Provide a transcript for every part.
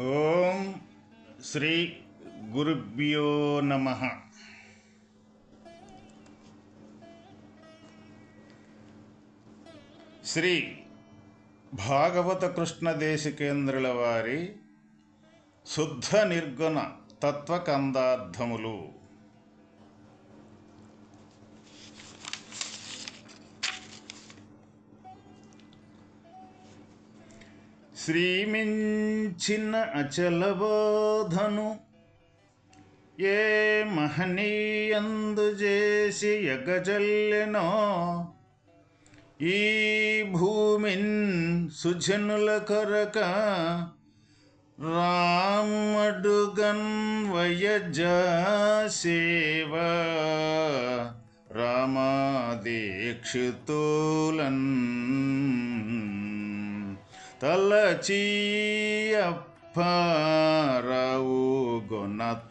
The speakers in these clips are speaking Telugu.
ఓం శ్రీ గురుభ్యో నమ. శ్రీ భాగవత కృష్ణ దేశికేంద్రుల వారి శుద్ధ నిర్గుణ తత్వకందార్థములు. శ్రీమించిన అచలబోధను ఏ మహనీయందు చేసి ఎగజల్లెనో ఈ భూమిన్ సుజనుల కొరక రామడుగన్ వయజ సేవ రామాదీక్షితులన్ తలచీయప్పారవు గుణతాతులన్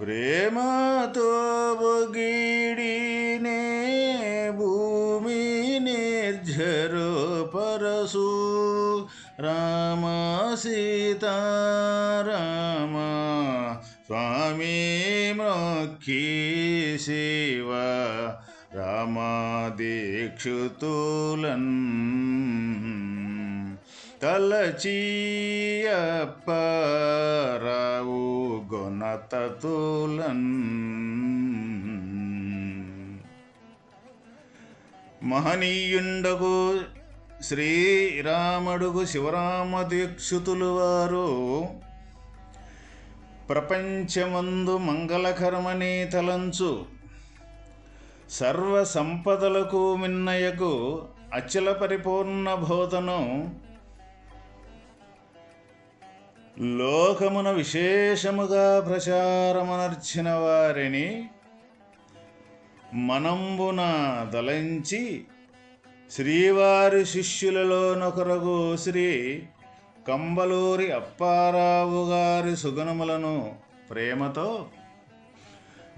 ప్రేమతో బొగిడినే భూమి నిర్జరు పరసు. రామ సీతారామ స్వామి మొక్కి శివ రామాదీక్షితులన్ తలచీయప్పరావు గుణతతులన్ మహనీయుండగు శ్రీరాముడుగు శివరామ దీక్షితులు వారు ప్రపంచమందు మంగళకరమని తలంచు సర్వ సంపదలకు మిన్నయకు అచల పరిపూర్ణ బోధను లోకమున విశేషముగా ప్రచారమనర్చిన వారిని మనంబున దలంచి శ్రీవారి శిష్యులలోనొకరగు శ్రీ కంబలూరి అప్పారావు గారి సుగుణములను ప్రేమతో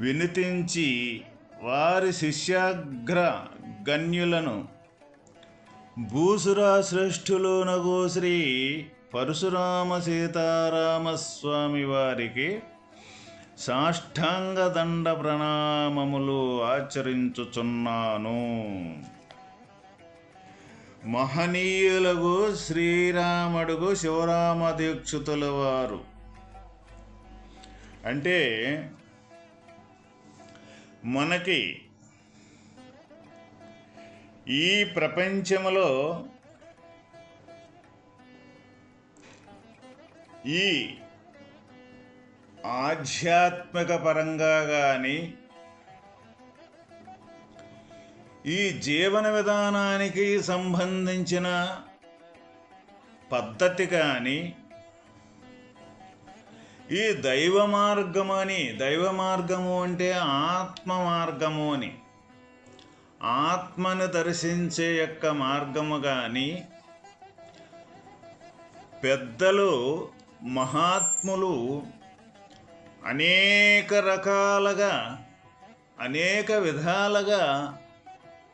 వినితించి వారి శిష్యాగ్ర గణ్యులను భూసురా శ్రేష్ఠులోనగు శ్రీ పరశురామ సీతారామస్వామి వారికి సాష్టాంగ దండ ప్రణామములు ఆచరించుచున్నాను. మహనీయులకు శ్రీరాముడుగు శివరామ దీక్షితుల వారు. అంటే మనకి ఈ ప్రపంచంలో ఈ ఆధ్యాత్మిక పరంగా కానీ ఈ జీవన విధానానికి సంబంధించిన పద్ధతి కానీ ఈ దైవ మార్గము అని దైవ మార్గము అంటే ఆత్మ మార్గము అని. ఆత్మను దర్శించే యొక్క మార్గము కానీ పెద్దలు మహాత్ములు అనేక రకాలుగా అనేక విధాలుగా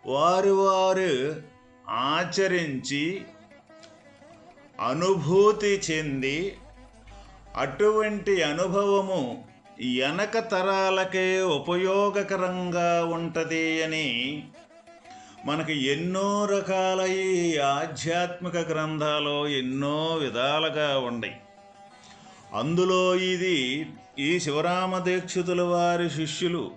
వారు వారు ఆచరించి అనుభూతి చెంది అటువంటి అనుభవము వెనక తరాలకే ఉపయోగకరంగా ఉంటుంది అని మనకి ఎన్నో రకాల ఈ ఆధ్యాత్మిక గ్రంథాలు ఎన్నో విధాలుగా ఉన్నాయి. అందులో ఇది ఈ శివరామ దీక్షితుల వారి శిష్యులు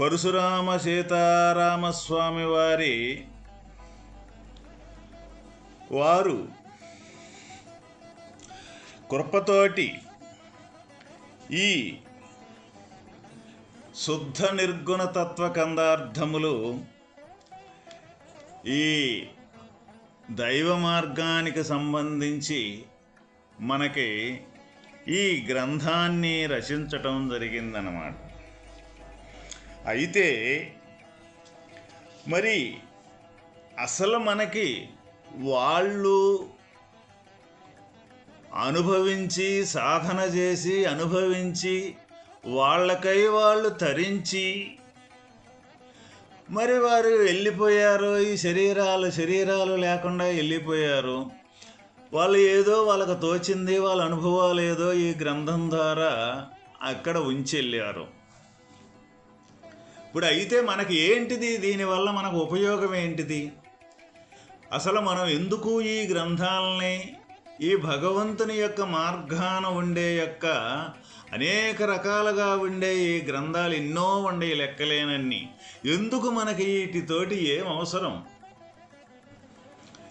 పరశురామ సీతారామస్వామి వారి వారు కృపతోటి ఈ శుద్ధ నిర్గుణ తత్వ కందార్థములు ఈ దైవ మార్గానికి సంబంధించి మనకి ఈ గ్రంథాన్ని రచించటం జరిగిందనమాట అయితే మరి అసలు మనకి వాళ్ళు అనుభవించి సాధన చేసి అనుభవించి వాళ్ళకై వాళ్ళు తరించి మరి వారు వెళ్ళిపోయారు ఈ శరీరాలు శరీరాలు లేకుండా వెళ్ళిపోయారు. వాళ్ళు ఏదో వాళ్ళకు తోచింది వాళ్ళ అనుభవాలు ఏదో ఈ గ్రంథం ద్వారా అక్కడ ఉంచి వెళ్ళారు. ఇప్పుడు అయితే మనకి ఏంటిది? దీనివల్ల మనకు ఉపయోగం ఏంటిది? అసలు మనం ఎందుకు ఈ గ్రంథాలని ఈ భగవంతుని యొక్క మార్గాన ఉండే యొక్క అనేక రకాలుగా ఉండే ఈ గ్రంథాలు ఎన్నో ఉండే లెక్కలేనన్ని. ఎందుకు మనకి వీటితోటి ఏం అవసరం?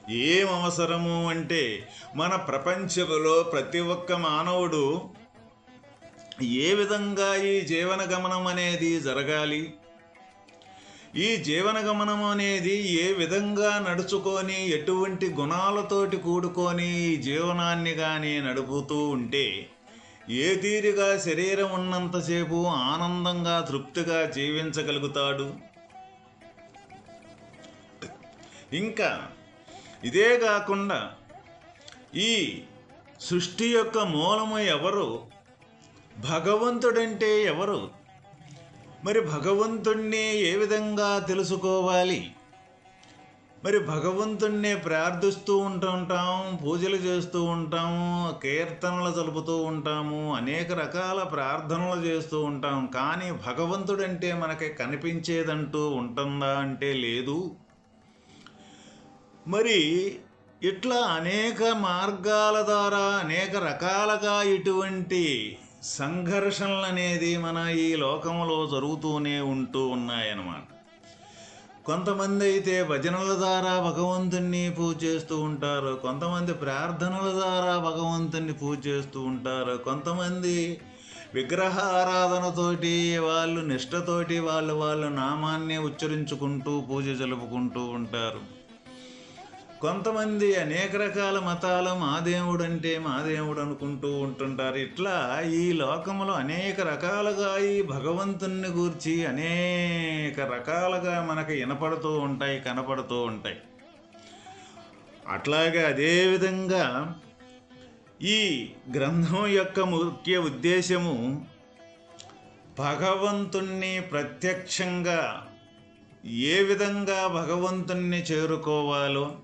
ఏం అవసరము అంటే మన ప్రపంచంలో ప్రతి ఒక్క మానవుడు ఏ విధంగా ఈ జీవన గమనం అనేది జరగాలి? ఈ జీవన గమనం అనేది ఏ విధంగా నడుచుకొని ఎటువంటి గుణాలతోటి కూడుకొని ఈ జీవనాన్ని కానీ నడుపుతూ ఉంటే ఏ తీరుగా శరీరం ఉన్నంతసేపు ఆనందంగా తృప్తిగా జీవించగలుగుతాడు? ఇంకా ఇదే కాకుండా ఈ సృష్టి యొక్క మూలము ఎవరు? భగవంతుడంటే ఎవరు? మరి భగవంతుణ్ణి ఏ విధంగా తెలుసుకోవాలి? మరి భగవంతుణ్ణి ప్రార్థిస్తూ ఉంటుంటాం పూజలు చేస్తూ ఉంటాము కీర్తనలు జరుపుతూ ఉంటాము అనేక రకాల ప్రార్థనలు చేస్తూ ఉంటాం. కానీ భగవంతుడంటే మనకి కనిపించేదంటూ ఉంటుందా అంటే లేదు. మరి ఇట్లా అనేక మార్గాల ద్వారా అనేక రకాలుగా ఇటువంటి సంఘర్షణలు అనేది మన ఈ లోకంలో జరుగుతూనే ఉంటూ ఉన్నాయన్నమాట. కొంతమంది అయితే భజనల ద్వారా భగవంతుణ్ణి పూజ చేస్తూ ఉంటారు కొంతమంది ప్రార్థనల ద్వారా భగవంతుణ్ణి పూజ చేస్తూ ఉంటారు కొంతమంది విగ్రహ ఆరాధనతోటి వాళ్ళు నిష్టతోటి వాళ్ళు వాళ్ళ నామాన్ని ఉచ్చరించుకుంటూ పూజ జలుపుకుంటూ ఉంటారు. కొంతమంది అనేక రకాల మతాలు మా దేవుడు అంటే మా దేవుడు అనుకుంటూ ఉంటుంటారు. ఇట్లా ఈ లోకంలో అనేక రకాలుగా ఈ భగవంతుణ్ణి గూర్చి అనేక రకాలుగా మనకు వినపడుతూ ఉంటాయి కనపడుతూ ఉంటాయి. అట్లాగే అదేవిధంగా ఈ గ్రంథం యొక్క ముఖ్య ఉద్దేశము భగవంతుణ్ణి ప్రత్యక్షంగా ఏ విధంగా భగవంతుణ్ణి చేరుకోవాలో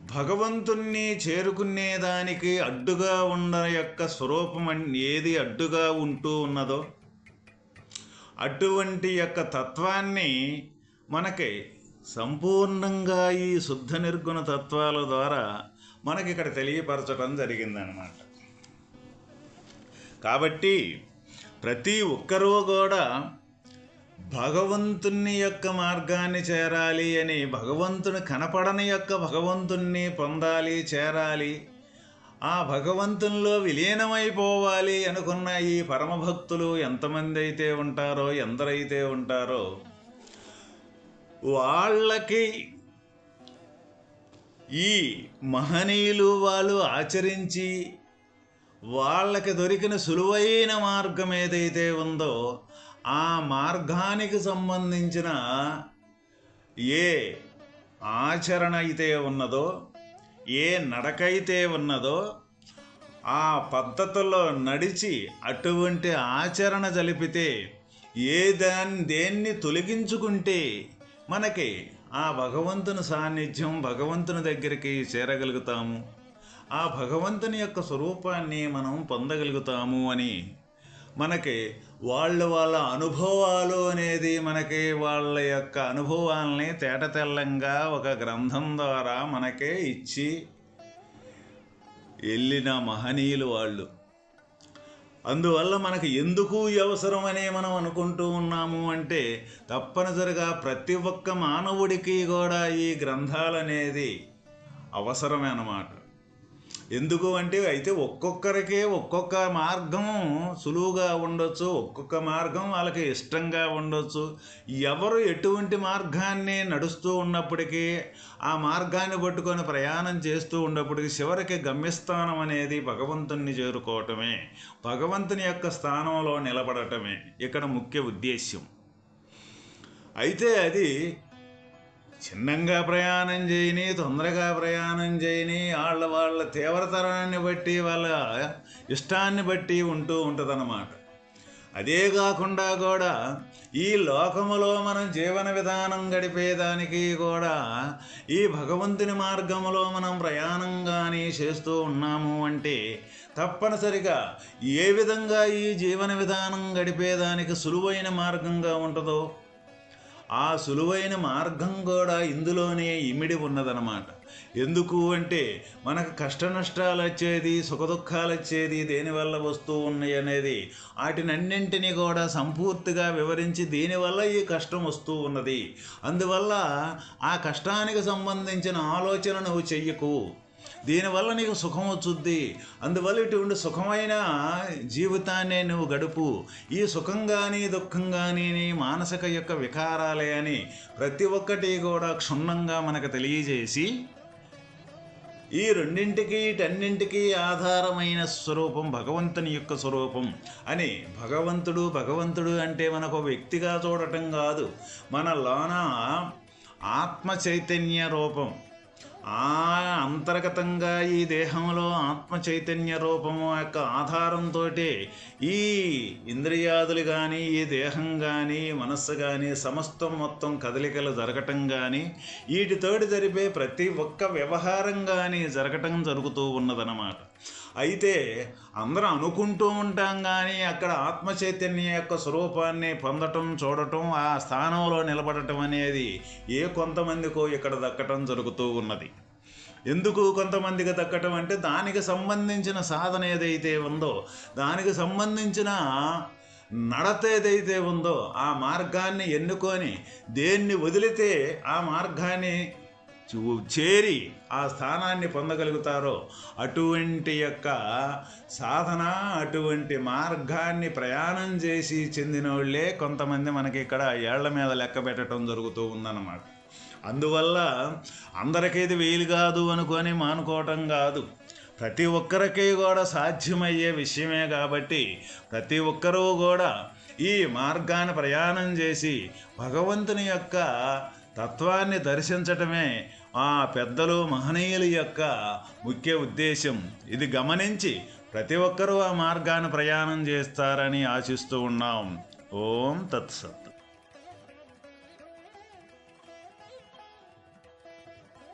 భగవంతుణ్ణి చేరుకునేదానికి అడ్డుగా ఉన్న యొక్క స్వరూపం ఏది అడ్డుగా ఉంటూ ఉన్నదో అటువంటి యొక్క తత్వాన్ని మనకి సంపూర్ణంగా ఈ శుద్ధ నిర్గుణ తత్వాల ద్వారా మనకి ఇక్కడ తెలియపరచడం జరిగిందనమాట కాబట్టి ప్రతి ఒక్కరూ కూడా భగవంతుని యొక్క మార్గాన్ని చేరాలి అని భగవంతుని కనపడని యొక్క భగవంతుణ్ణి పొందాలి చేరాలి. ఆ భగవంతునిలో విలీనమైపోవాలి అనుకున్న ఈ పరమభక్తులు ఎంతమంది అయితే ఉంటారో ఎందరైతే ఉంటారో వాళ్ళకి ఈ మహనీయులు వాళ్ళు ఆచరించి వాళ్ళకి దొరికిన సులువైన మార్గం ఏదైతే ఉందో ఆ మార్గానికి సంబంధించిన ఏ ఆచరణ అయితే ఉన్నదో ఏ నడకైతే ఉన్నదో ఆ పద్ధతిలో నడిచి అటువంటి ఆచరణ జరిపితే ఏ దాన్ని దేన్ని తొలగించుకుంటే మనకి ఆ భగవంతుని సాన్నిధ్యం భగవంతుని దగ్గరికి చేరగలుగుతాము. ఆ భగవంతుని యొక్క స్వరూపాన్ని మనం పొందగలుగుతాము అని మనకి వాళ్ళ వాళ్ళ అనుభవాలు అనేది మనకి వాళ్ళ యొక్క అనుభవాల్ని తేటతెల్లంగా ఒక గ్రంథం ద్వారా మనకే ఇచ్చి వెళ్ళిన మహనీయులు వాళ్ళు. అందువల్ల మనకు ఎందుకు అవసరమనే మనం అనుకుంటూ ఉన్నాము అంటే తప్పనిసరిగా ప్రతి ఒక్క మానవుడికి కూడా ఈ గ్రంథాలు అనేది అవసరమే అన్నమాట. ఎందుకు అంటే అయితే ఒక్కొక్కరికి ఒక్కొక్క మార్గం సులువుగా ఉండొచ్చు ఒక్కొక్క మార్గం వాళ్ళకి ఇష్టంగా ఉండొచ్చు. ఎవరు ఎటువంటి మార్గాన్ని నడుస్తూ ఉన్నప్పటికీ ఆ మార్గాన్ని పట్టుకొని ప్రయాణం చేస్తూ ఉన్నప్పటికీ చివరికి గమ్యస్థానం అనేది భగవంతుణ్ణి చేరుకోవటమే భగవంతుని యొక్క స్థానంలో నిలబడటమే ఇక్కడ ముఖ్య ఉద్దేశ్యం. అయితే అది చిన్నంగా ప్రయాణం చేయని తొందరగా ప్రయాణం చేయని వాళ్ళ వాళ్ళ తీవ్రతరాన్ని బట్టి వాళ్ళ ఇష్టాన్ని బట్టి ఉంటూ ఉంటుందన్నమాట. అదే కాకుండా కూడా ఈ లోకములో మనం జీవన విధానం గడిపేదానికి కూడా ఈ భగవంతుని మార్గములో మనం ప్రయాణం కానీ చేస్తూ ఉన్నాము అంటే తప్పనిసరిగా ఏ విధంగా ఈ జీవన విధానం గడిపేదానికి సులువైన మార్గంగా ఉంటుందో ఆ సులువైన మార్గం కూడా ఇందులోనే ఇమిడి ఉన్నదనమాట ఎందుకు అంటే మనకు కష్ట నష్టాలు వచ్చేది సుఖదుఖాలు వచ్చేది దేనివల్ల వస్తూ ఉన్నాయి అనేది వాటినన్నింటినీ కూడా సంపూర్తిగా వివరించి దీనివల్ల ఈ కష్టం వస్తూ ఉన్నది? అందువల్ల ఆ కష్టానికి సంబంధించిన ఆలోచన నువ్వు చెయ్యకు. దీనివల్ల నీకు సుఖం వచ్చుద్ది. అందువల్ల ఇటువంటి సుఖమైన జీవితాన్ని నువ్వు గడుపు. ఈ సుఖం కానీ దుఃఖం కానీ మానసిక యొక్క వికారాలే అని ప్రతి ఒక్కటి కూడా క్షుణ్ణంగా మనకు తెలియజేసి ఈ రెండింటికి వీటన్నింటికి ఆధారమైన స్వరూపం భగవంతుని యొక్క స్వరూపం అని భగవంతుడు భగవంతుడు అంటే మనకు వ్యక్తిగా చూడటం కాదు. మన లోన ఆత్మ చైతన్య రూపం ఆ అంతర్గతంగా ఈ దేహంలో ఆత్మ చైతన్య రూపము యొక్క ఆధారంతో ఈ ఇంద్రియాదులు కానీ ఈ దేహం కానీ మనస్సు కానీ సమస్తం మొత్తం కదలికలు జరగటం కానీ వీటితోటి జరిపే ప్రతి ఒక్క వ్యవహారం కానీ జరగటం జరుగుతూ ఉన్నదన్నమాట. అయితే అందరం అనుకుంటూ ఉంటాం కానీ అక్కడ ఆత్మచైతన్యం యొక్క స్వరూపాన్ని పొందటం చూడటం ఆ స్థానంలో నిలబడటం అనేది ఏ కొంతమందికో ఇక్కడ దక్కటం జరుగుతూ ఉన్నది. ఎందుకు కొంతమందికి దక్కటం అంటే దానికి సంబంధించిన సాధన ఏదైతే ఉందో దానికి సంబంధించిన నడత ఏదైతే ఉందో ఆ మార్గాన్ని ఎన్నుకొని దేన్ని వదిలితే ఆ మార్గాన్ని చేరి ఆ స్థానాన్ని పొందగలుగుతారో అటువంటి యొక్క సాధన అటువంటి మార్గాన్ని ప్రయాణం చేసి చెందిన వాళ్ళే కొంతమంది మనకి ఇక్కడ ఏళ్ళ మీద లెక్క పెట్టడం జరుగుతూ ఉందన్నమాట. అందువల్ల అందరికీ ఇది వీలు కాదు అనుకొని మానుకోవటం కాదు. ప్రతి ఒక్కరికి కూడా సాధ్యమయ్యే విషయమే కాబట్టి ప్రతి ఒక్కరూ కూడా ఈ మార్గాన్ని ప్రయాణం చేసి భగవంతుని యొక్క తత్వాన్ని దర్శించటమే ఆ పెద్దలు మహనీయుల యొక్క ముఖ్య ఉద్దేశం ఇది గమనించి ప్రతి ఒక్కరూ ఆ మార్గాన్ని ప్రయాణం చేస్తారని ఆశిస్తూ ఉన్నాం. ఓం తత్సత్.